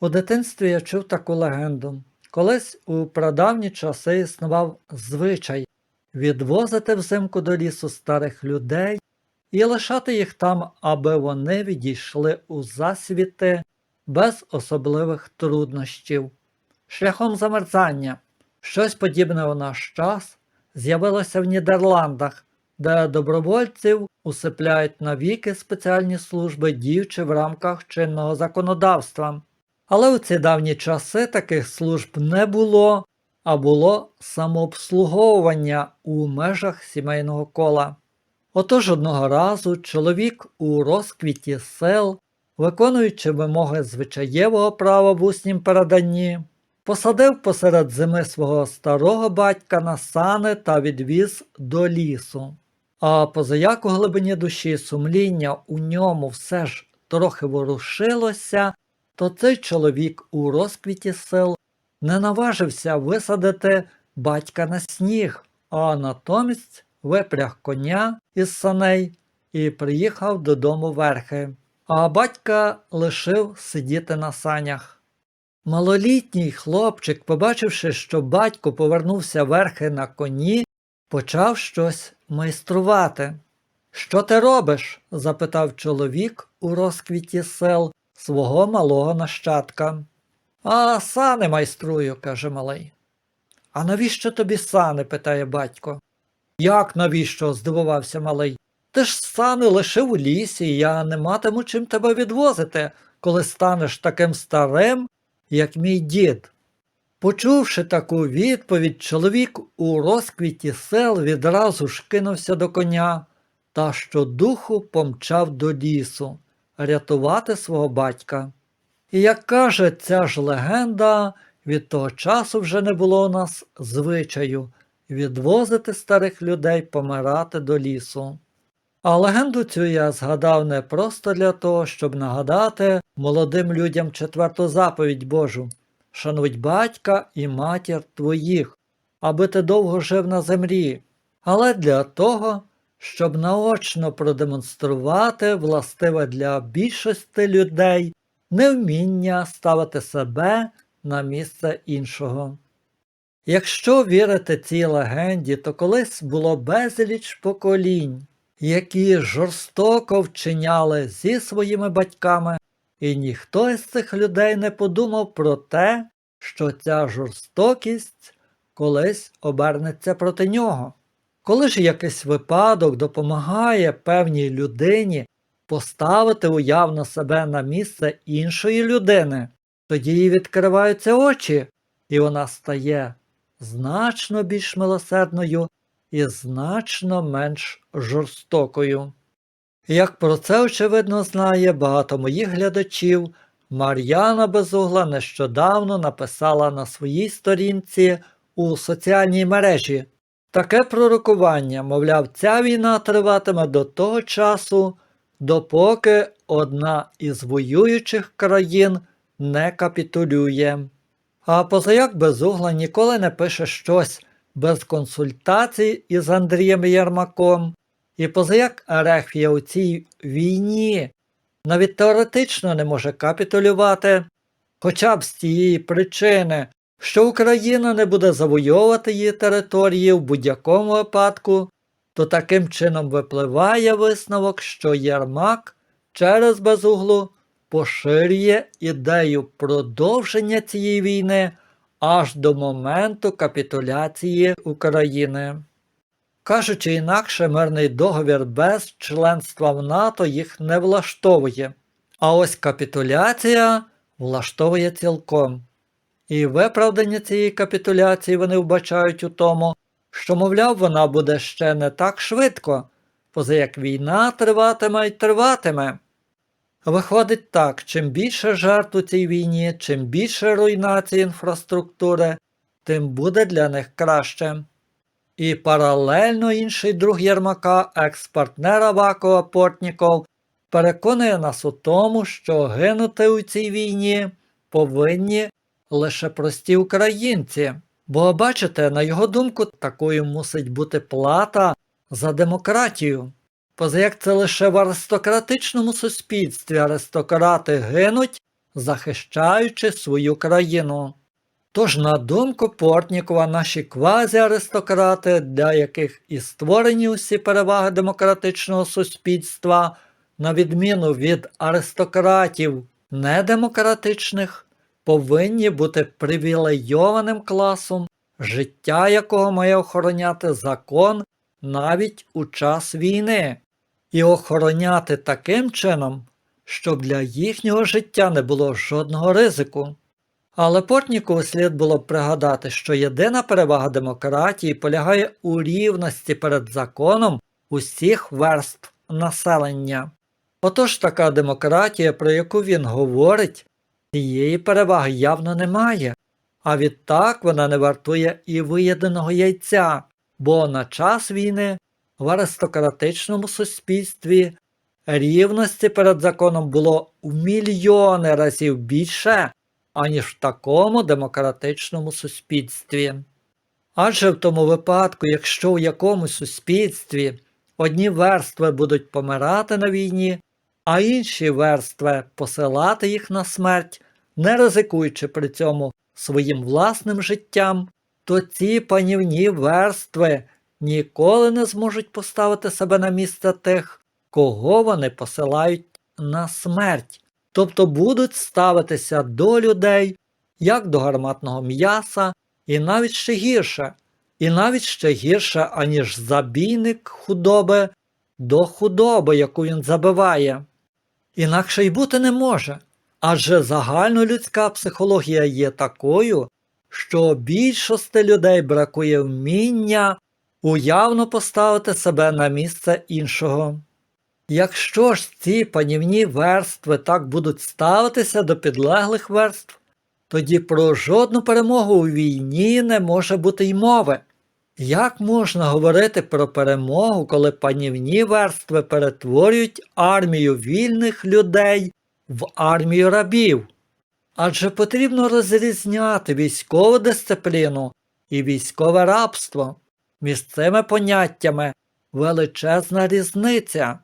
У дитинстві я чув таку легенду. Колись у прадавні часи існував звичай відвозити взимку до лісу старих людей і лишати їх там, аби вони відійшли у засвіти без особливих труднощів. Шляхом замерзання. Щось подібне у наш час з'явилося в Нідерландах, де добровольців усипляють навіки спеціальні служби, діючи в рамках чинного законодавства. Але у ці давні часи таких служб не було, а було самообслуговування у межах сімейного кола. Отож одного разу чоловік у розквіті сел, виконуючи вимоги звичаєвого права в уснім переданні, посадив посеред зими свого старого батька на сани та відвіз до лісу. А позаяк у глибині душі сумління у ньому все ж трохи ворушилося, то цей чоловік у розквіті сил не наважився висадити батька на сніг, а натомість випряг коня із саней і приїхав додому верхи, а батька лишив сидіти на санях. Малолітній хлопчик, побачивши, що батько повернувся верхи на коні, почав щось майструвати. Що ти робиш? запитав чоловік у розквіті сел свого малого нащадка. А сани майструю, каже малий. А навіщо тобі сани? питає батько. Як навіщо? здивувався малий. Ти ж сани лишив у лісі, я не матиму чим тебе відвозити, коли станеш таким старим, як мій дід. Почувши таку відповідь, чоловік у розквіті сел відразу ж кинувся до коня та щодуху помчав до лісу рятувати свого батька. І як каже ця ж легенда, від того часу вже не було у нас звичаю відвозити старих людей помирати до лісу. А легенду цю я згадав не просто для того, щоб нагадати молодим людям четверту заповідь Божу шануй батька і матір твоїх, аби ти довго жив на землі, але для того, щоб наочно продемонструвати властиве для більшості людей невміння ставити себе на місце іншого. Якщо вірити цій легенді, то колись було безліч поколінь, які жорстоко вчиняли зі своїми батьками, і ніхто із цих людей не подумав про те, що ця жорстокість колись обернеться проти нього. Коли ж якийсь випадок допомагає певній людині поставити уявно себе на місце іншої людини, тоді їй відкриваються очі, і вона стає значно більш милосердною і значно менш жорстокою. Як про це, очевидно, знає багато моїх глядачів, Мар'яна Безугла нещодавно написала на своїй сторінці у соціальній мережі таке пророкування, мовляв, ця війна триватиме до того часу, допоки одна із воюючих країн не капітулює. А позаяк Безугла ніколи не пише щось без консультацій із Андрієм Єрмаком, і позаяк Ерехвія у цій війні навіть теоретично не може капітулювати, хоча б з тієї причини, що Україна не буде завойовувати її території в будь-якому випадку, то таким чином випливає висновок, що Єрмак через безуглу поширює ідею продовження цієї війни аж до моменту капітуляції України. Кажучи інакше, мирний договір без членства в НАТО їх не влаштовує, а ось капітуляція влаштовує цілком. І виправдання цієї капітуляції вони вбачають у тому, що, мовляв, вона буде ще не так швидко, поза як війна триватиме й триватиме. Виходить так, чим більше жертв у цій війні, чим більше руйнації інфраструктури, тим буде для них краще. І паралельно інший друг Єрмака, екс-партнер Авакова Портніков, переконує нас у тому, що гинути у цій війні повинні лише прості українці. Бо, бачите, на його думку, такою мусить бути плата за демократію. Позаяк це лише в аристократичному суспільстві аристократи гинуть захищаючи свою країну. Тож, на думку Портнікова, наші квазіаристократи, для яких і створені усі переваги демократичного суспільства, на відміну від аристократів недемократичних, повинні бути привілейованим класом, життя якого має охороняти закон навіть у час війни, і охороняти таким чином, щоб для їхнього життя не було жодного ризику. Але Портнікову слід було б пригадати, що єдина перевага демократії полягає у рівності перед законом усіх верств населення. Отож така демократія, про яку він говорить, цієї переваги явно немає, а відтак вона не вартує і виєденого яйця, бо на час війни в аристократичному суспільстві рівності перед законом було в мільйони разів більше, аніж в такому демократичному суспільстві. Адже в тому випадку, якщо у якомусь суспільстві одні верстви будуть помирати на війні, а інші верстви посилати їх на смерть, не ризикуючи при цьому своїм власним життям, то ці панівні верстви ніколи не зможуть поставити себе на місце тих, кого вони посилають на смерть, тобто будуть ставитися до людей як до гарматного м'яса, і навіть ще гірше, і навіть ще гірше, аніж забійник худоби до худоби, яку він забиває. Інакше й бути не може. Адже загальнолюдська психологія є такою, що більшості людей бракує вміння уявно поставити себе на місце іншого. Якщо ж ці панівні верстви так будуть ставитися до підлеглих верств, тоді про жодну перемогу у війні не може бути й мови. Як можна говорити про перемогу, коли панівні верстви перетворюють армію вільних людей в армію рабів? Адже потрібно розрізняти військову дисципліну і військове рабство. Між цими поняттями величезна різниця.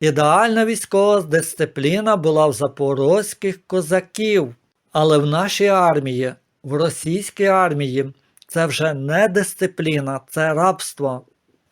Ідеальна військова дисципліна була в запорозьких козаків, але в нашій армії, в російській армії, це вже не дисципліна, це рабство.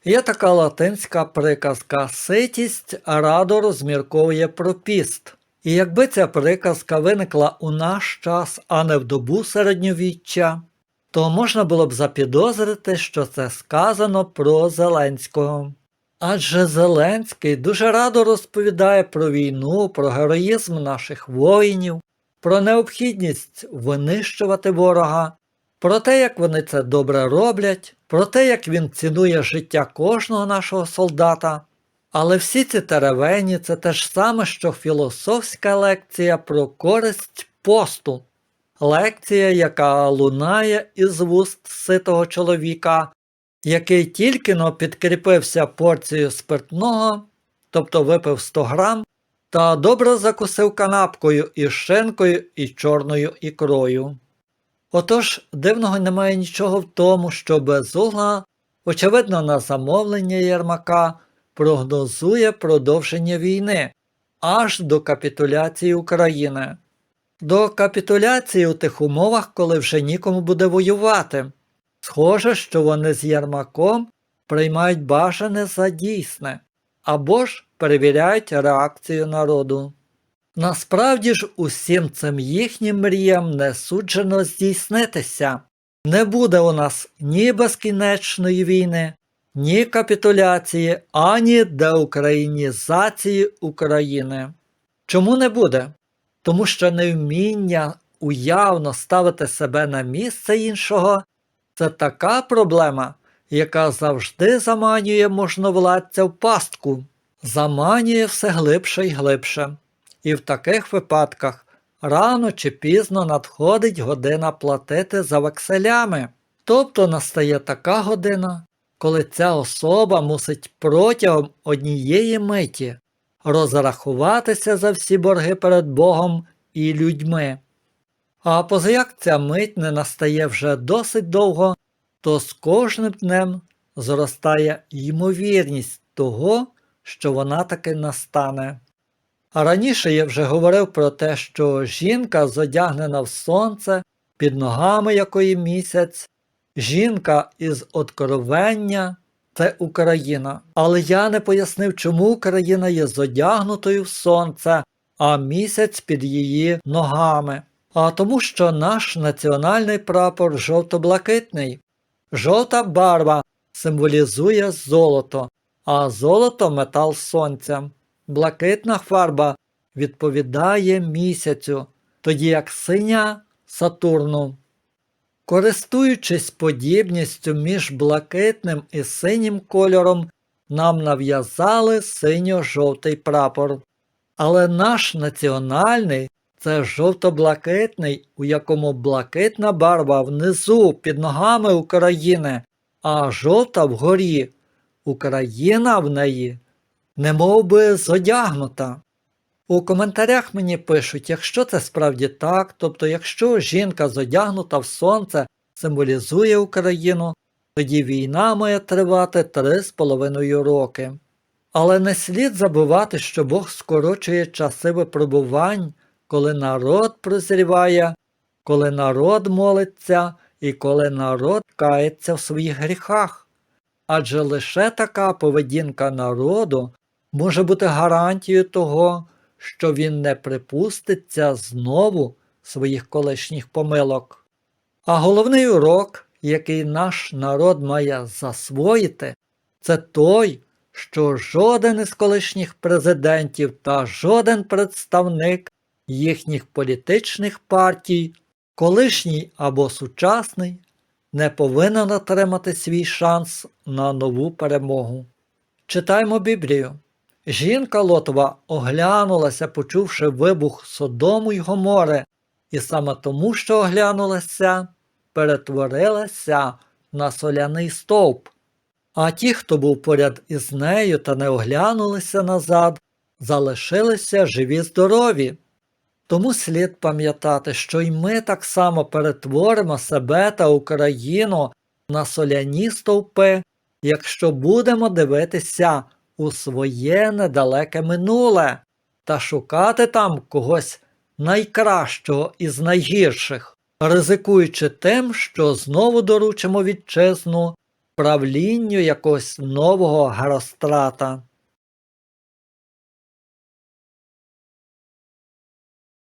Є така латинська приказка ситість радо розмірковує про піст. І якби ця приказка виникла у наш час, а не в добу середньовіччя, то можна було б запідозрити, що це сказано про Зеленського. Адже Зеленський дуже радо розповідає про війну, про героїзм наших воїнів, про необхідність винищувати ворога, про те, як вони це добре роблять, про те, як він цінує життя кожного нашого солдата. Але всі ці теревені це те ж саме, що філософська лекція про користь посту, лекція, яка лунає із вуст ситого чоловіка, який тільки но підкріпився порцією спиртного, тобто випив 100 грам, та добре закусив канапкою із шинкою і чорною ікрою. Отож, дивного немає нічого в тому, що Безугла, очевидно, на замовлення Єрмака, прогнозує продовження війни аж до капітуляції України. До капітуляції у тих умовах, коли вже нікому буде воювати. Схоже, що вони з Єрмаком приймають бажане за дійсне або ж перевіряють реакцію народу. Насправді ж усім цим їхнім мріям не суджено здійснитися. Не буде у нас ні безкінечної війни, ні капітуляції, ані деукраїнізації України. Чому не буде? Тому що невміння уявно ставити себе на місце іншого це така проблема, яка завжди заманює можновладця в пастку, заманює все глибше і глибше. І в таких випадках рано чи пізно надходить година платити за векселями. Тобто настає така година, коли ця особа мусить протягом однієї миті розрахуватися за всі борги перед Богом і людьми. А позаяк ця мить не настає вже досить довго, то з кожним днем зростає ймовірність того, що вона таки настане. Раніше я вже говорив про те, що жінка зодягнена в сонце, під ногами якої місяць, жінка із откровення це Україна. Але я не пояснив, чому Україна є зодягнутою в сонце, а місяць під її ногами. А тому, що наш національний прапор жовто-блакитний. Жовта барва символізує золото, а золото метал сонця. Блакитна фарба відповідає місяцю, тоді як синя Сатурну. Користуючись подібністю між блакитним і синім кольором, нам нав'язали синьо-жовтий прапор. Але наш національний це жовто-блакитний, у якому блакитна барва внизу під ногами України, а жовта вгорі. Україна в неї немов би зодягнута. У коментарях мені пишуть, якщо це справді так, тобто якщо жінка зодягнута в сонце символізує Україну, тоді війна має тривати три з половиною роки. Але не слід забувати, що Бог скорочує часи випробувань, коли народ прозріває, коли народ молиться і коли народ кається в своїх гріхах. Адже лише така поведінка народу може бути гарантією того, що він не припуститься знову своїх колишніх помилок. А головний урок, який наш народ має засвоїти, це той, що жоден із колишніх президентів та жоден представник їхніх політичних партій, колишній або сучасний, не повинен отримати свій шанс на нову перемогу. Читаємо Біблію. Жінка Лотова оглянулася, почувши вибух Содому й Гомори, і саме тому, що оглянулася, перетворилася на соляний стовп. А ті, хто був поряд із нею та не оглянулися назад, залишилися живі здорові. Тому слід пам'ятати, що й ми так само перетворимо себе та Україну на соляні стовпи, якщо будемо дивитися у своє недалеке минуле та шукати там когось найкращого із найгірших, ризикуючи тим, що знову доручимо вітчизну правлінню якогось нового Герострата.